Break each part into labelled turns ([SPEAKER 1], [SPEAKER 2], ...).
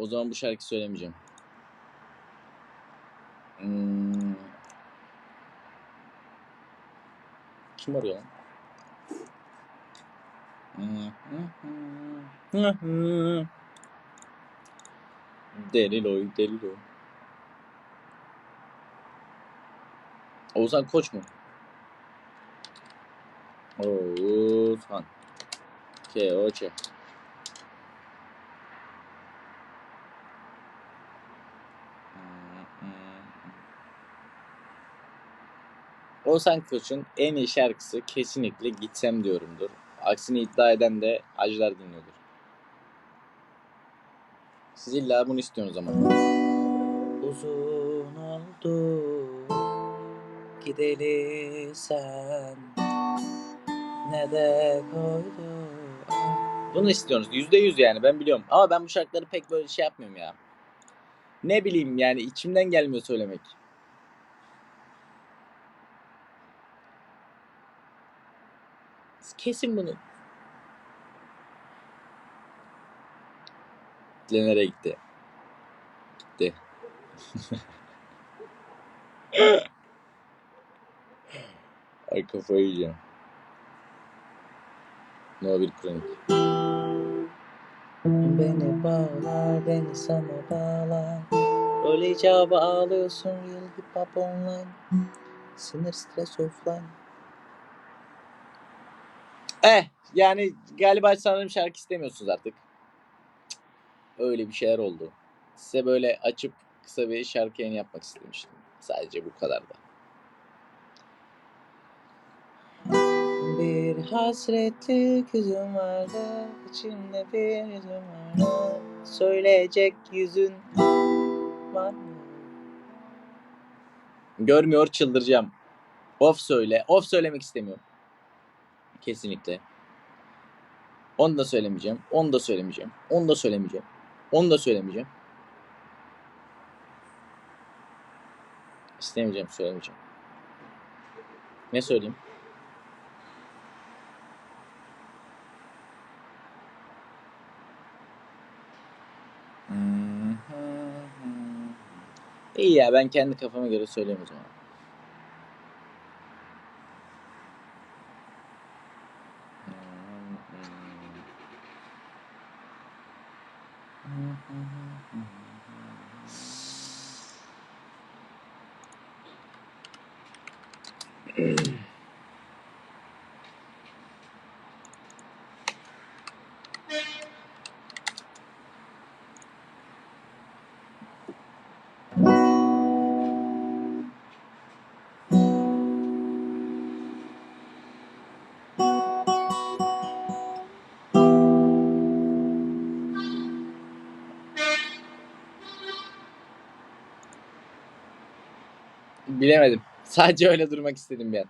[SPEAKER 1] O zaman bu şarkı söylemeyeceğim. Hmm. Kim arıyor lan? Deliloy, Deliloy. Oğuzhan Koç mu? Oğuzhan. Koç. Oğuzhan Koç'un en iyi şarkısı kesinlikle Gitsem diyorumdur. Aksini iddia eden de acılar dinliyordur. Siz illa bunu istiyorsunuz ama. Uzun oldu gideli sen ne de koydu. Bunu istiyorsunuz. Yüzde yüz yani ben biliyorum. Ama ben bu şarkıları pek böyle şey yapmıyorum ya. Ne bileyim yani içimden gelmiyor söylemek. Kesin bunu. Kitle nereye gitti? Gitti. Ay kafayı yiyeceğim. No bir kronik. Beni bağlar, beni sana bağlar. Rol icabı ağlıyorsun, real hip hop online. Sinir stres offline. Eh, yani galiba sanırım şarkı istemiyorsunuz artık. Öyle bir şeyler oldu. Size böyle açıp kısa bir şarkı yayını yapmak istemiştim. Sadece bu kadar da. Bir hasretlik yüzüm vardı, içimde bir yüzüm vardı. Söyleyecek yüzün var mı? Görmüyor çıldıracağım. Of söyle. Of söylemek istemiyorum. Kesinlikle. Onu da söylemeyeceğim. Onu da söylemeyeceğim. Onu da söylemeyeceğim. Onu da söylemeyeceğim. İstemeyeceğim, söylemeyeceğim. Ne söyleyeyim? İyi ya ben kendi kafama göre söyleyeyim o zaman. Bilemedim. Sadece öyle durmak istedim bir an.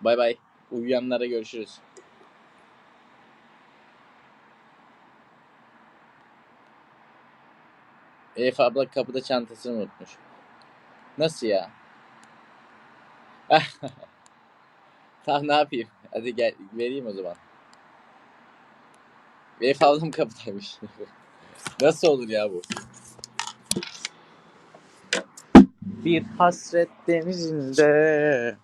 [SPEAKER 1] Bay bay. Uyuyanlara görüşürüz. Elif abla kapıda çantasını unutmuş. Nasıl ya? tamam ne yapayım? Hadi gel vereyim o zaman. Elif ablam kapıdaymış. Nasıl olur ya bu? Bir hasret denizinde.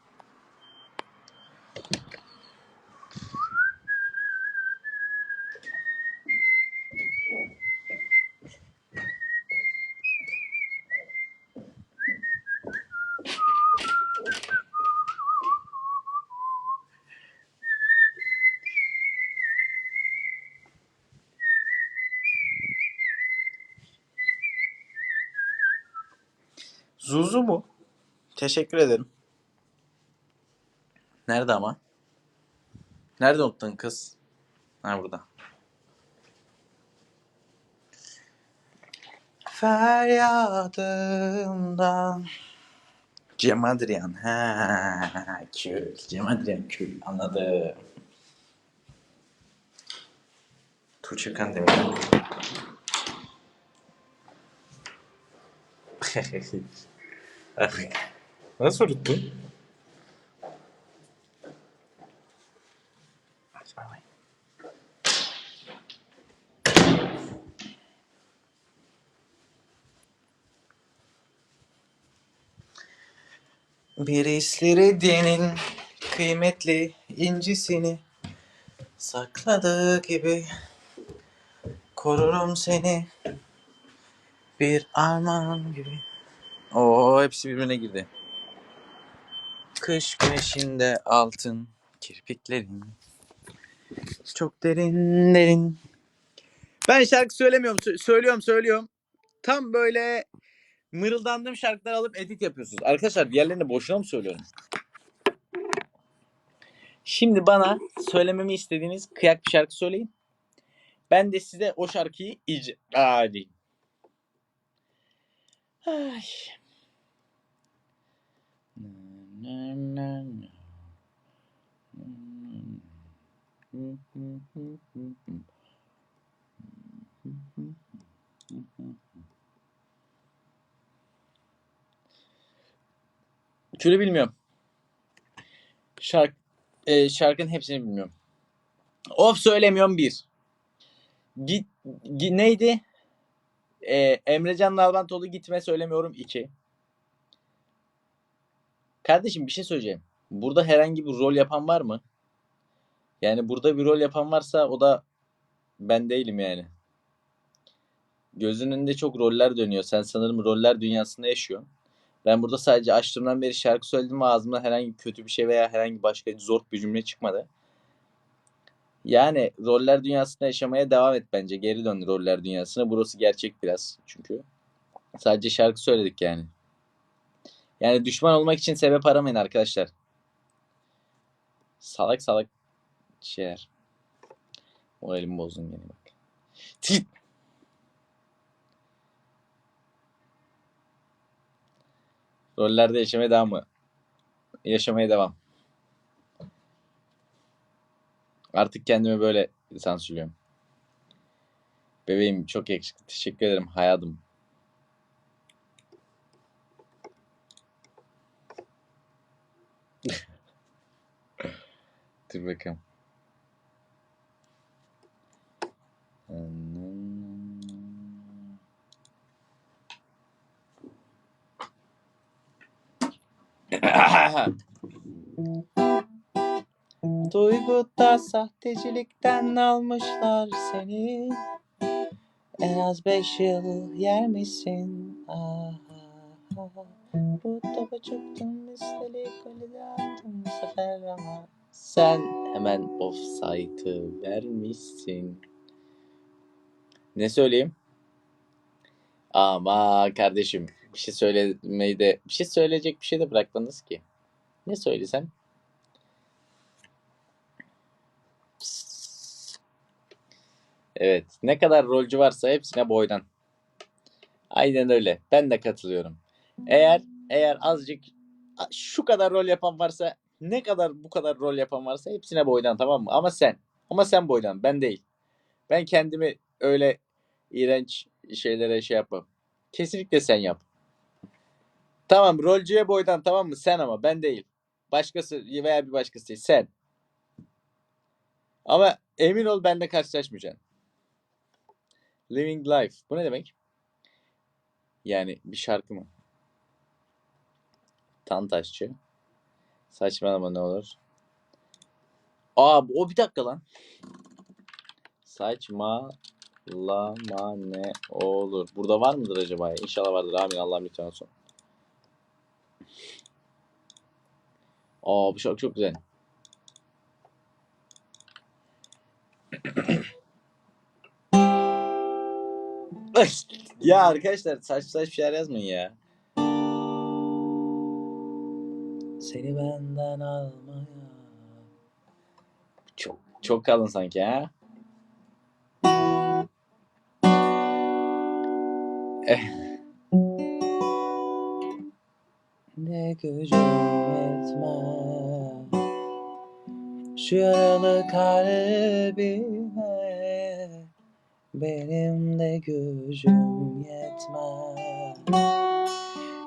[SPEAKER 1] Zuzu mu? Teşekkür ederim. Nerede ama? Nerede unuttun kız? Ha burada. Feryadımdan Cem Adrian. Ha, kül. Cem Adrian kül. Anladım. Tuğçe Kandemir. Nasıl tuttun? Bir işleri denin kıymetli incisini sakladığı gibi korurum seni bir armağan gibi. Oo hepsi birbirine girdi. Kış güneşinde altın kirpiklerin çok derin derin. Ben şarkı söylemiyorum, sö- söylüyorum, söylüyorum. Tam böyle mırıldandığım şarkıları alıp edit yapıyorsunuz. Arkadaşlar diğerlerini boşuna mı söylüyorum? Şimdi bana söylememi istediğiniz kıyak bir şarkı söyleyin. Ben de size o şarkıyı icra edeyim. Ay. Şöyle bilmiyorum. Şark, e, şarkının hepsini bilmiyorum. Of söylemiyorum bir. Git, gi- neydi? E, Emrecan Nalbantoğlu gitme söylemiyorum iki. Kardeşim bir şey söyleyeceğim. Burada herhangi bir rol yapan var mı? Yani burada bir rol yapan varsa o da ben değilim yani. Gözünün önünde çok roller dönüyor. Sen sanırım roller dünyasında yaşıyorsun. Ben burada sadece açtığımdan beri şarkı söyledim ve ağzımdan herhangi kötü bir şey veya herhangi başka zor bir cümle çıkmadı. Yani roller dünyasında yaşamaya devam et bence. Geri dön roller dünyasına. Burası gerçek biraz çünkü. Sadece şarkı söyledik yani. Yani düşman olmak için sebep aramayın arkadaşlar. Salak salak şeyler. Moralimi bozdun gene bak. Tit. Rollerde yaşamaya devam mı? Yaşamaya devam. Artık kendimi böyle sansürlüyorum. Bebeğim çok yakışıklı. Teşekkür ederim hayatım. Dur bakalım. Duyguda sahtecilikten almışlar seni En az beş yıl yer misin? Ah, ah, ah. Bu topa çıktım üstelik attım bu sefer ama Sen hemen offside'ı vermişsin Ne söyleyeyim? Ama kardeşim bir şey söylemeyi de bir şey söyleyecek bir şey de bırakmadınız ki. Ne söylesem? Evet. Ne kadar rolcü varsa hepsine boydan. Aynen öyle. Ben de katılıyorum. Eğer eğer azıcık şu kadar rol yapan varsa ne kadar bu kadar rol yapan varsa hepsine boydan tamam mı? Ama sen. Ama sen boydan. Ben değil. Ben kendimi öyle iğrenç şeylere şey yapmam. Kesinlikle sen yap. Tamam rolcüye boydan tamam mı? Sen ama ben değil. Başkası veya bir başkası değil. Sen. Ama emin ol benimle karşılaşmayacaksın. Living Life. Bu ne demek? Yani bir şarkı mı? Tantaşçı. Saçmalama ne olur. Aa o bir dakika lan. Saçmalama ne olur. Burada var mıdır acaba? İnşallah vardır. Amin. Allah'ım lütfen olsun. Aa bu şarkı çok güzel. ya arkadaşlar saç saç bir şeyler yazmayın ya. Seni benden almaya. Çok çok kalın sanki ha. Eh. Ne gücüm yetmez Şu yaralı kalbime Benim de gücüm yetmez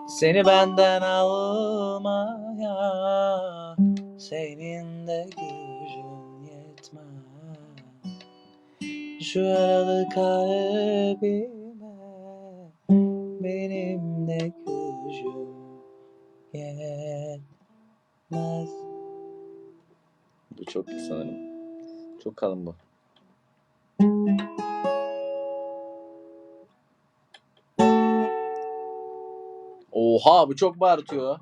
[SPEAKER 1] Seni benden almaya Senin de gücün yetmez Şu yaralı kalbime Benim de gücüm yetmez. Bu çok sanırım. Çok kalın bu. Oha bu çok bağırtıyor.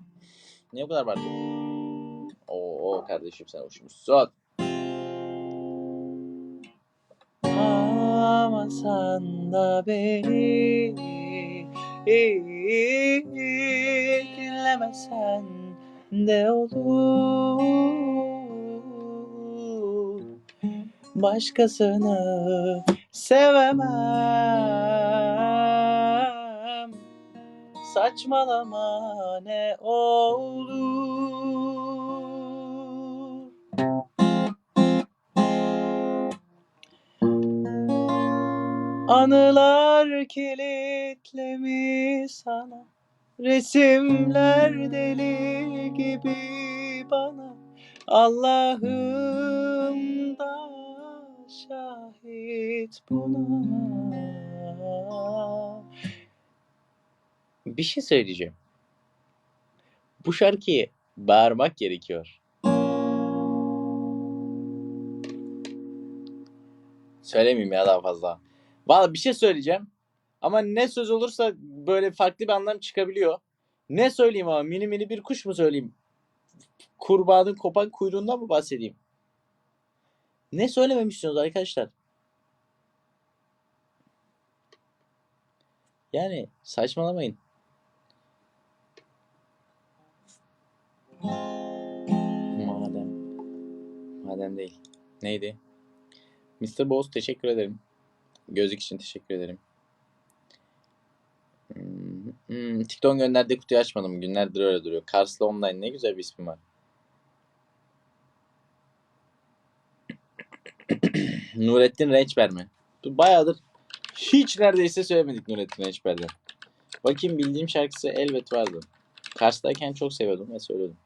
[SPEAKER 1] Niye bu kadar bağırtıyor? Oo kardeşim sen hoşmuşsun. Amasan da beni dinlemesen de olur Başkasını sevemem Saçmalama ne olur. Anılar kilitlemiş sana Resimler deli gibi bana. Allah'ım da şahit buna Bir şey söyleyeceğim. Bu şarkıyı bağırmak gerekiyor. Söylemeyeyim ya daha fazla. Valla bir şey söyleyeceğim. Ama ne söz olursa böyle farklı bir anlam çıkabiliyor. Ne söyleyeyim ama mini mini bir kuş mu söyleyeyim? Kurbağanın kopan kuyruğundan mı bahsedeyim? Ne söylememişsiniz arkadaşlar? Yani saçmalamayın. Madem değil. Neydi? Mr. Boss teşekkür ederim. Gözlük için teşekkür ederim. Hmm, hmm, TikTok gönderdiği kutuyu açmadım. Günlerdir öyle duruyor. Karslı Online ne güzel bir ismi var. Nurettin Rençber mi? Bu Bayağıdır hiç neredeyse söylemedik Nurettin Rençber'den. Bakayım bildiğim şarkısı elbet vardı. Kars'tayken çok seviyordum ve söylüyordum.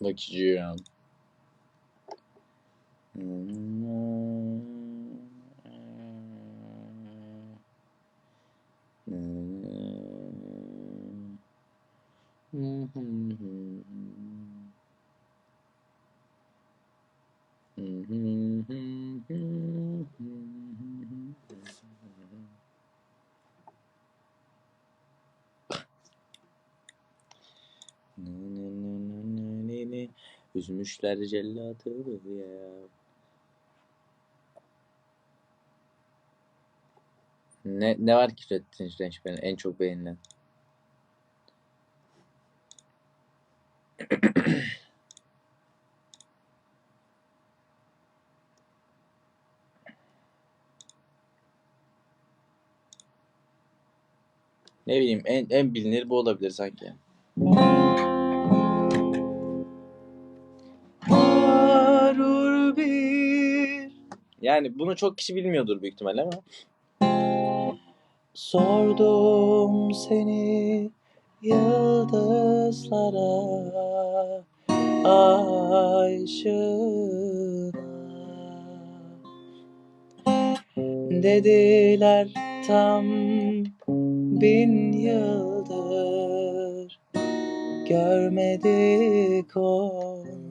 [SPEAKER 1] Look you up. Mm-hmm. Üzmüşler cellatı ya. Ne, ne var ki Nurettin Rençber'in en çok beğenilen? Ne bileyim en, en bilinir bu olabilir sanki. Yani bunu çok kişi bilmiyordur büyük ihtimalle ama. Sordum seni yıldızlara ay Dediler tam bin yıldır görmedik onu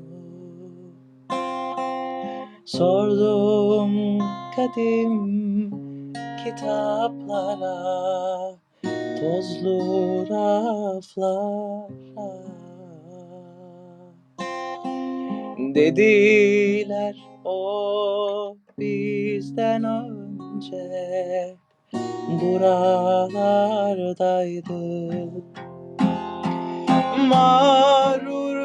[SPEAKER 1] Sordum kadim kitaplara Tozlu raflara. Dediler o bizden önce Buralardaydı. Mağrur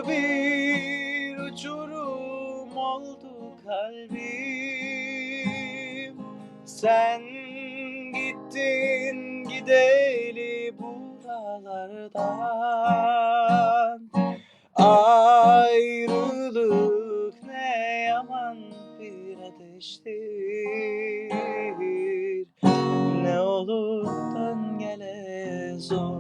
[SPEAKER 1] kalbim. Sen gittin gideli buralardan. Ayrılık ne yaman bir ateştir Ne olur dön gel Ezo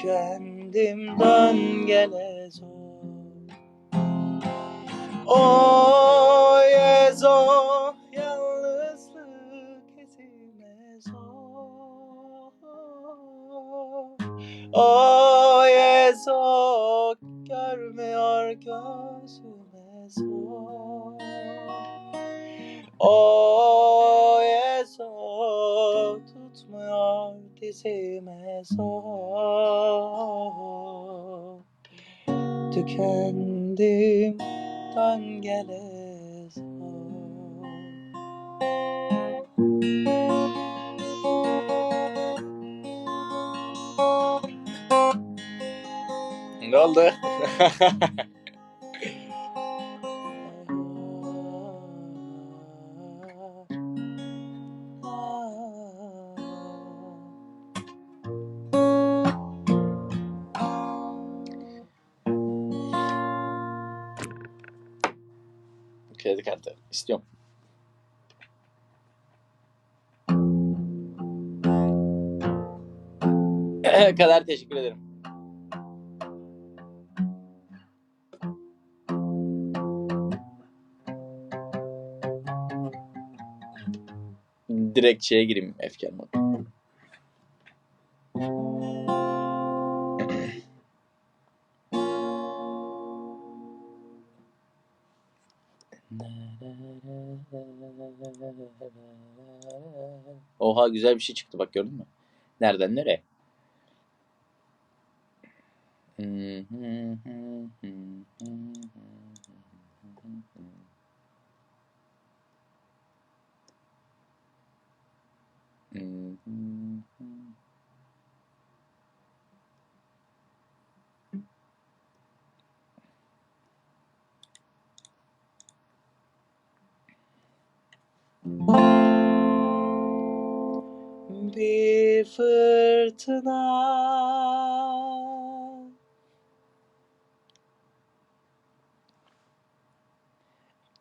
[SPEAKER 1] Tükendim dön gele zor. Oy ezo yalnızlık ezime zor. Oy ezo görmüyor gözüme zor. Oy ezo tutmuyor dizime zor Tükendim dön gele Ne oldu? Kredi kartı istiyorum. kadar teşekkür ederim. Direkt şeye gireyim efkar modu. Oha güzel bir şey çıktı bak gördün mü? Nereden nereye? to love.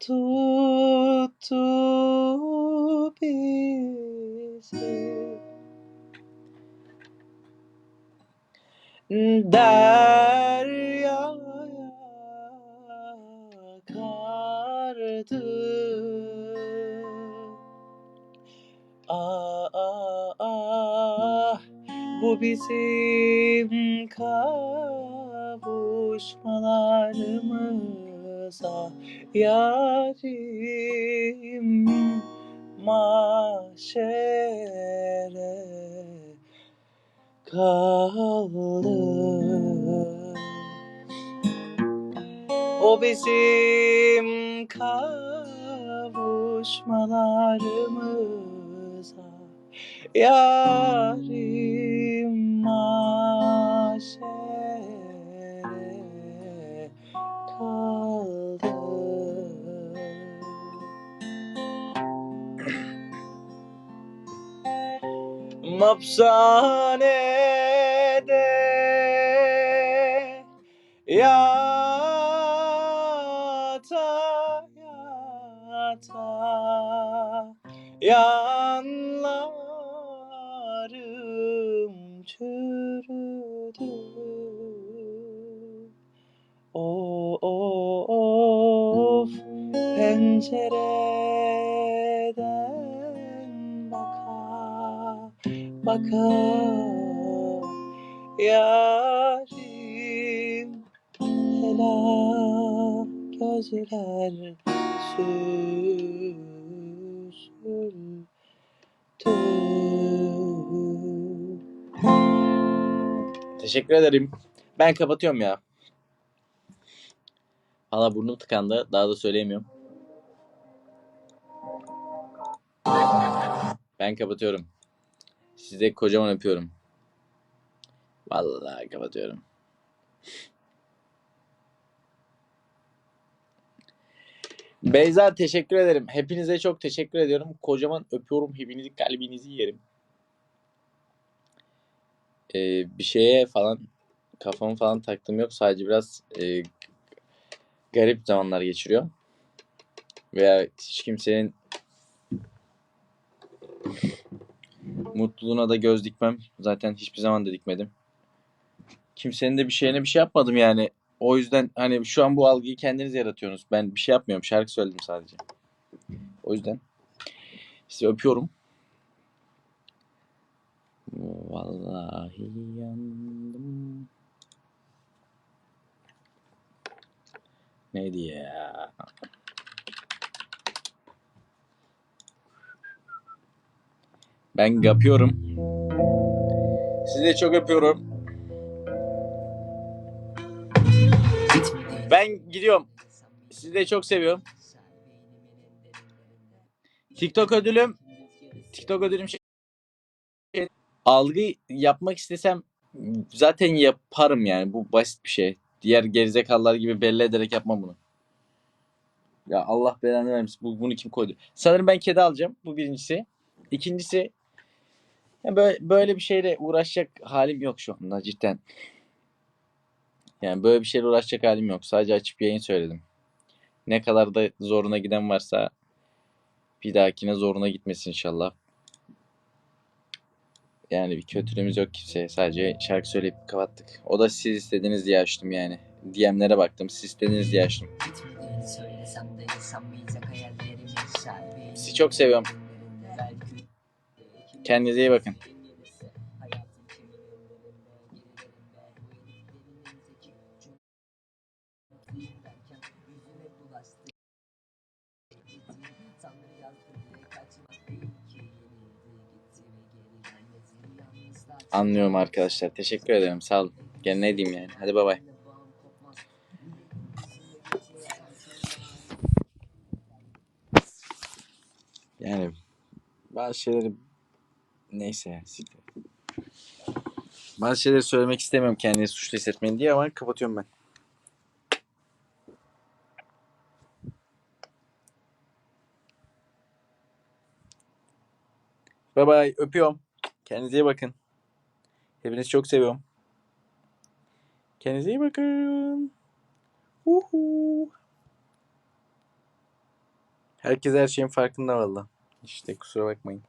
[SPEAKER 1] To, to be. And I bizim kavuşmalarımıza yarim maşere kaldı. O bizim kavuşmalarımıza yarim Mapsanede yata baka yarim hela gözler süzüldü. Teşekkür ederim. Ben kapatıyorum ya. Valla burnum tıkandı. Daha da söyleyemiyorum. Ben kapatıyorum. Size kocaman öpüyorum. Vallahi kapatıyorum. Beyza teşekkür ederim. Hepinize çok teşekkür ediyorum. Kocaman öpüyorum. Hepinizi kalbinizi yerim. Ee, bir şeye falan kafamı falan taktım yok. Sadece biraz e, garip zamanlar geçiriyor. Veya hiç kimsenin Mutluluğuna da göz dikmem. Zaten hiçbir zaman da dikmedim. Kimsenin de bir şeyine bir şey yapmadım yani. O yüzden hani şu an bu algıyı kendiniz yaratıyorsunuz. Ben bir şey yapmıyorum. Şarkı söyledim sadece. O yüzden sizi öpüyorum. Vallahi yandım. Neydi ya? Ben yapıyorum. Sizi de çok öpüyorum. Ben gidiyorum. Sizi de çok seviyorum. TikTok ödülüm TikTok ödülüm şey algı yapmak istesem zaten yaparım yani. Bu basit bir şey. Diğer gerizekalılar gibi belli ederek yapmam bunu. Ya Allah belanı vermesin. Bu, bunu kim koydu? Sanırım ben kedi alacağım. Bu birincisi. İkincisi ya böyle, böyle bir şeyle uğraşacak halim yok şu anda cidden. Yani böyle bir şeyle uğraşacak halim yok. Sadece açıp yayın söyledim. Ne kadar da zoruna giden varsa bir dahakine zoruna gitmesin inşallah. Yani bir kötülüğümüz yok kimseye. Sadece şarkı söyleyip kapattık. O da siz istediniz diye açtım yani. DM'lere baktım. Siz istediniz diye açtım. Sizi çok seviyorum. Kendinize iyi bakın. Anlıyorum arkadaşlar. Teşekkür ederim. Sağ olun. Gene ne diyeyim yani. Hadi bay bay. Yani bazı şeyleri neyse ya. siktir. Bazı şeyleri söylemek istemiyorum kendini suçlu hissetmeyin diye ama kapatıyorum ben. Bay bay. Öpüyorum. Kendinize iyi bakın. Hepinizi çok seviyorum. Kendinize iyi bakın. Uhu. Herkes her şeyin farkında valla. İşte kusura bakmayın.